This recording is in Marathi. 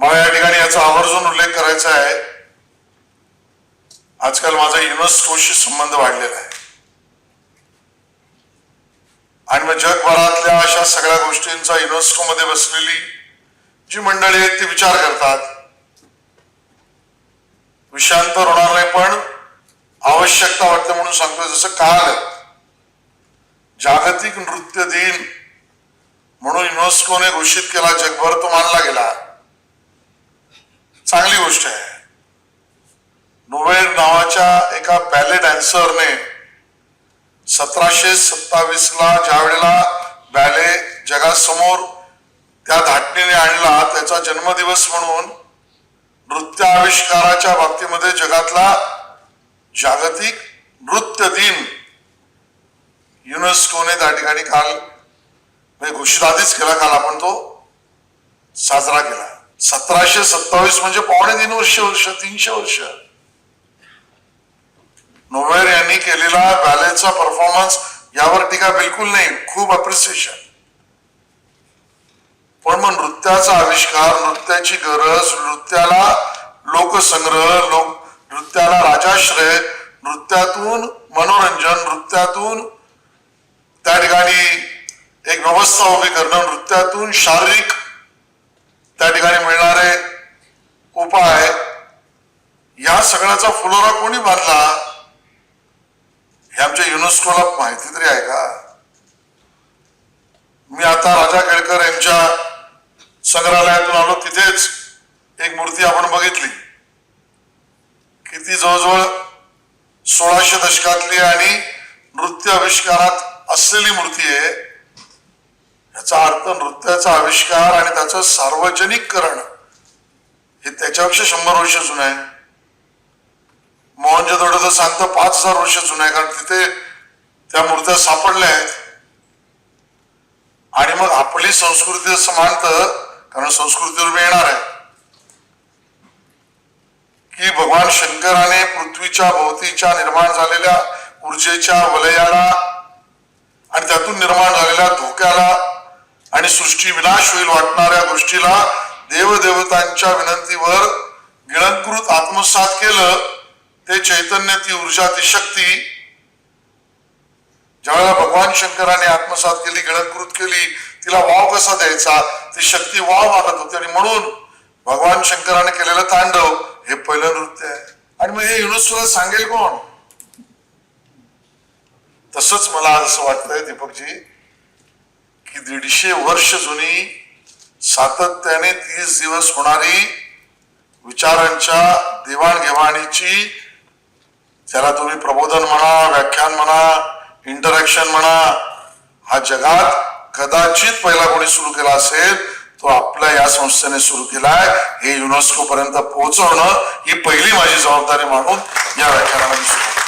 मला या ठिकाणी याचा आवर्जून उल्लेख करायचा आहे. आजकाल माझा युनेस्कोशी संबंध वाढलेला आहे. आणि मग जगभरातल्या अशा सगळ्या गोष्टींचा युनेस्को मध्ये बसलेली जी मंडळी आहेत ती विचार करतात. विषांतर होणार नाही पण आवश्यकता वाटते म्हणून सांगतोय. जसं काल जागतिक नृत्य दिन म्हणून युनेस्कोने घोषित केला जगभर तो मानला गेला. गोष्ट आहे. नोवेल नावाच्या एका बॅले डॅन्सरने सतराशे सत्तावीस ला ज्या वेळेला बॅले जगासमोर त्या धाटणीने आणला त्याचा जन्मदिवस म्हणून नृत्य आविष्काराच्या बाबतीमध्ये जगातला जागतिक नृत्य दिन युनेस्कोने त्या ठिकाणी काल म्हणजे घोषित आधीच केला काल आपण तो साजरा केला. सतराशे सत्तावीस म्हणजे पावणे तीन वर्ष वर्ष तीनशे वर्ष. नोवेर यांनी केलेला बॅलेचा परफॉर्मन्स यावर टीका बिलकुल नाही खूप अप्रिसिएशन पण मग नृत्याचा आविष्कार नृत्याची गरज नृत्याला लोकसंग्रह लोक नृत्याला राजाश्रय नृत्यातून मनोरंजन नृत्यातून त्या ठिकाणी एक व्यवस्था उभी करणं नृत्यातून शारीरिक त्या ठिकाणी मिळणारे उपाय या सगळ्याचा फुलोरा कोणी बांधला हे आमच्या युनेस्कोला माहिती तरी आहे का? मी आता राजा केळकर यांच्या संग्रहालयातून आलो तिथेच एक मूर्ती आपण बघितली. किती जवळजवळ सोळाशे दशकातली आणि नृत्य आविष्कारात असलेली मूर्ती आहे. याचा अर्थ नृत्याचा आविष्कार आणि त्याचं सार्वजनिककरण हे त्याच्यापेक्षा शंभर वर्ष जुनं आहे. मोहनजोदडो तर सांगतं पाच हजार वर्ष जुनं आहे कारण तिथे त्या मूर्त्या सापडल्या आहेत. आणि मग आपली संस्कृती असं मानतं कारण संस्कृतीवर येणार आहे. की भगवान शंकराने पृथ्वीच्या भोवतीच्या निर्माण झालेल्या ऊर्जेच्या वलयाला आणि त्यातून निर्माण झालेल्या धोक्याला आणि सृष्टी विनाश होईल वाटणाऱ्या गोष्टीला देवदेवतांच्या विनंतीवर गिळंकृत आत्मसात केलं ते चैतन्य ती ऊर्जा ती शक्ती. ज्यावेळेला भगवान शंकराने आत्मसात केली गिळंकृत केली तिला वाव कसा द्यायचा? ती शक्ती वाव मागत होती. आणि म्हणून भगवान शंकराने केलेलं तांडव हे पहिलं नृत्य आहे. आणि मग हे युनुसुला सांगेल कोण? तसंच मला असं वाटतंय दीपकजी की दीडशे वर्ष जुनी सातत्याने तीस दिवस होणारी विचारांच्या देवाणघेवाणीची ज्याला तुम्ही प्रबोधन म्हणा व्याख्यान म्हणा इंटरॅक्शन म्हणा हा जगात कदाचित पहिला कोणी सुरू केला असेल तो आपल्या या संस्थेने सुरू केलाय. हे युनेस्को पर्यंत पोहोचवणं ही पहिली माझी जबाबदारी मानून या व्याख्यानामध्ये सुरू